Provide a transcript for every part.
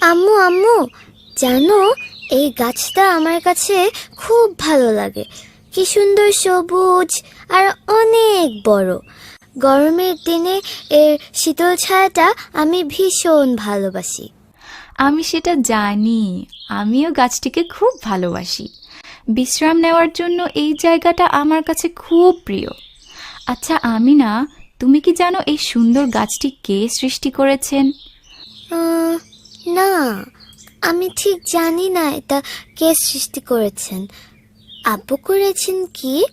আম্মু আম্মু, জানো, এই গাছটা আমার কাছে খুব ভালো লাগে। কি সুন্দর সবুজ আর অনেক বড়। গরমের দিনে এর শীতল ছায়াটা আমি ভীষণ ভালোবাসি। আমি সেটা জানি। আমিও গাছটিকে খুব ভালোবাসি। বিশ্রাম নেওয়ার জন্য এই জায়গাটা আমার কাছে খুব প্রিয়। আচ্ছা আমি না তুমি কি জানো এই সুন্দর গাছটি কে সৃষ্টি করেছেন? না আমি ঠিক জানি না এটা কে সৃষ্টি করেছেন। আব্বু করেছেন কি?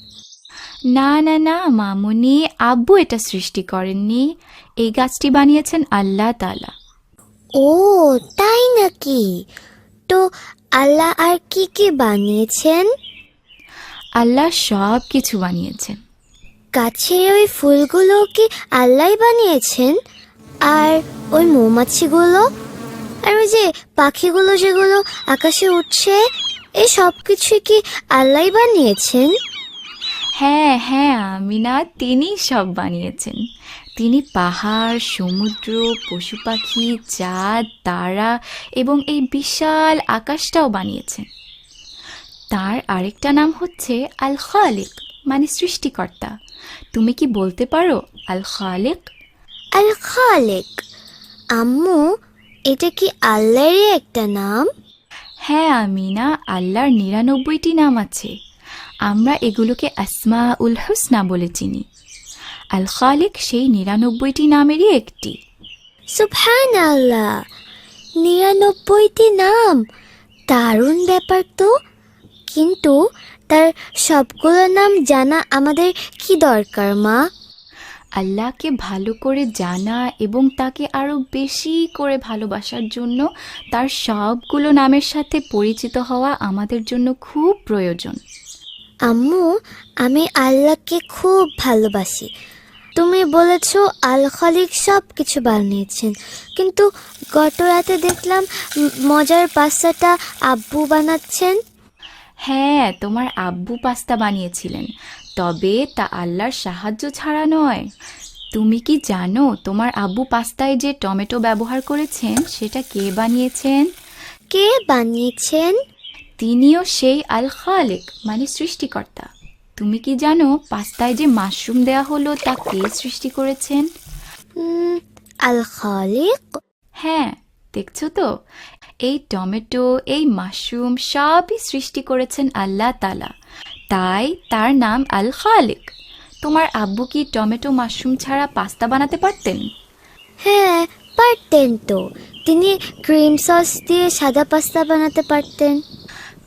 না না না মামুনি আব্বু এটা সৃষ্টি করেননি। এই গাছটি বানিয়েছেন আল্লাহ তালা ও তাই নাকি? তো আল্লাহ আর কি কি বানিয়েছেন? আল্লাহ সব কিছু বানিয়েছেন। গাছের ওই ফুলগুলো কি আল্লাহ বানিয়েছেন? আর ওই মৌমাছিগুলো? আর ওই যে পাখিগুলো যেগুলো আকাশে উঠছে এ সব কিছুই কি আল্লাহ বানিয়েছেন? হ্যাঁ হ্যাঁ আমিনা তিনি সব বানিয়েছেন। তিনি পাহাড় সমুদ্র পশু পাখি চাঁদ তারা এবং এই বিশাল আকাশটাও বানিয়েছেন। তার আরেকটা নাম হচ্ছে আল খালিক মানে সৃষ্টিকর্তা। তুমি কি বলতে পারো আল খালিক আল খালেক আম্মু এটা কি আল্লাহরই একটা নাম? হ্যাঁ আমিনা আল্লাহর নিরানব্বইটি নাম আছে। আমরা এগুলোকে আসমা উল হুসনা বলে চিনি। আল খালিক সেই নিরানব্বইটি নামেরই একটি। সুবহান আল্লাহ নিরানব্বইটি নাম। দারুণ ব্যাপার তো। কিন্তু তার সবগুলো নাম জানা আমাদের কি দরকার মা? আল্লাহকে ভালো করে জানা এবং তাকে আরও বেশি করে ভালোবাসার জন্য তার সবগুলো নামের সাথে পরিচিত হওয়া আমাদের জন্য খুব প্রয়োজন। আম্মু আমি আল্লাহকে খুব ভালোবাসি। তুমি বলেছ আল খালিক সব কিছু বানিয়েছেন। কিন্তু গত রাতে দেখলাম মজার পাস্তাটা আব্বু বানাচ্ছেন। হ্যাঁ তোমার আব্বু পাস্তা বানিয়েছিলেন। তবে তা আল্লাহর সাহায্য ছাড়া নয়। তুমি কি জানো তোমার আব্বু পাস্তায় যে টমেটো ব্যবহার করেছেন সেটা কে বানিয়েছেন? কে বানিয়েছেন? তিনিও সেই আল খালেক মানে সৃষ্টিকর্তা। তুমি কি জানো পাস্তায় যে মাশরুম দেয়া হলো তা কে সৃষ্টি করেছেন? আল খালিক হ্যাঁ দেখছ তো? এই টমেটো এই মাশরুম সবই সৃষ্টি করেছেন আল্লাহ তালা তাই তার নাম আল খালিক তোমার আব্বু কি টমেটো মাশরুম ছাড়া পাস্তা বানাতে পারতেন? হ্যাঁ পারতেন তো। তিনি ক্রিম সস দিয়ে সাদা পাস্তা বানাতে পারতেন।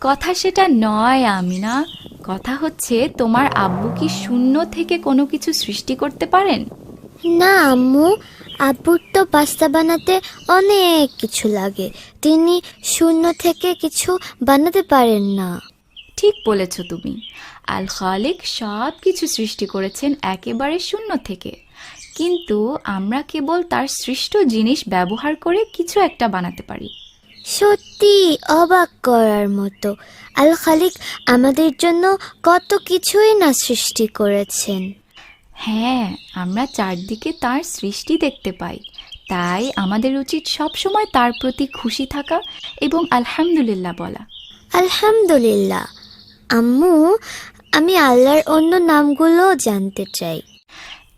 কথা সেটা নয় আমিনা। কথা হচ্ছে তোমার আব্বু কি শূন্য থেকে কোনো কিছু সৃষ্টি করতে পারেন? না আম্মু। আব্বুর তো পাস্তা বানাতে অনেক কিছু লাগে। তিনি শূন্য থেকে কিছু বানাতে পারেন না। ঠিক বলেছ তুমি। আল খালিক সব কিছু সৃষ্টি করেছেন একেবারে শূন্য থেকে। কিন্তু আমরা কেবল তার সৃষ্ট জিনিস ব্যবহার করে কিছু একটা বানাতে পারি। সত্যি অবাক করার মতো আল খালিক আমাদের জন্য কত কিছুই না সৃষ্টি করেছেন। হ্যাঁ আমরা চারদিকে তার সৃষ্টি দেখতে পাই। তাই আমাদের উচিত সবসময় তার প্রতি খুশি থাকা এবং আলহামদুলিল্লাহ বলা। আলহামদুলিল্লাহ আম্মু আমি আল্লাহর অন্য নামগুলো জানতে চাই।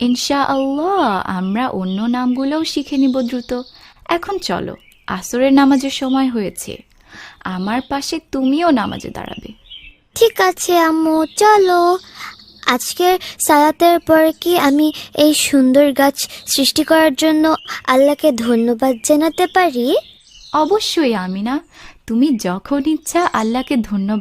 ইনশা আল্লাহ আমরা অন্য নামগুলোও শিখে নিব দ্রুত। এখন চলো আসরের নামাজের সময় হয়েছে। আমার পাশে তুমিও নামাজে দাঁড়াবে। ঠিক আছে আম্মু চলো। আজকের সালাতের পর কি আমি এই সুন্দর গাছ সৃষ্টি করার জন্য আল্লাহকে ধন্যবাদ জানাতে পারি? অবশ্যই আমিনা তুমি যখন ইচ্ছা আল্লাহকে ধন্যবাদ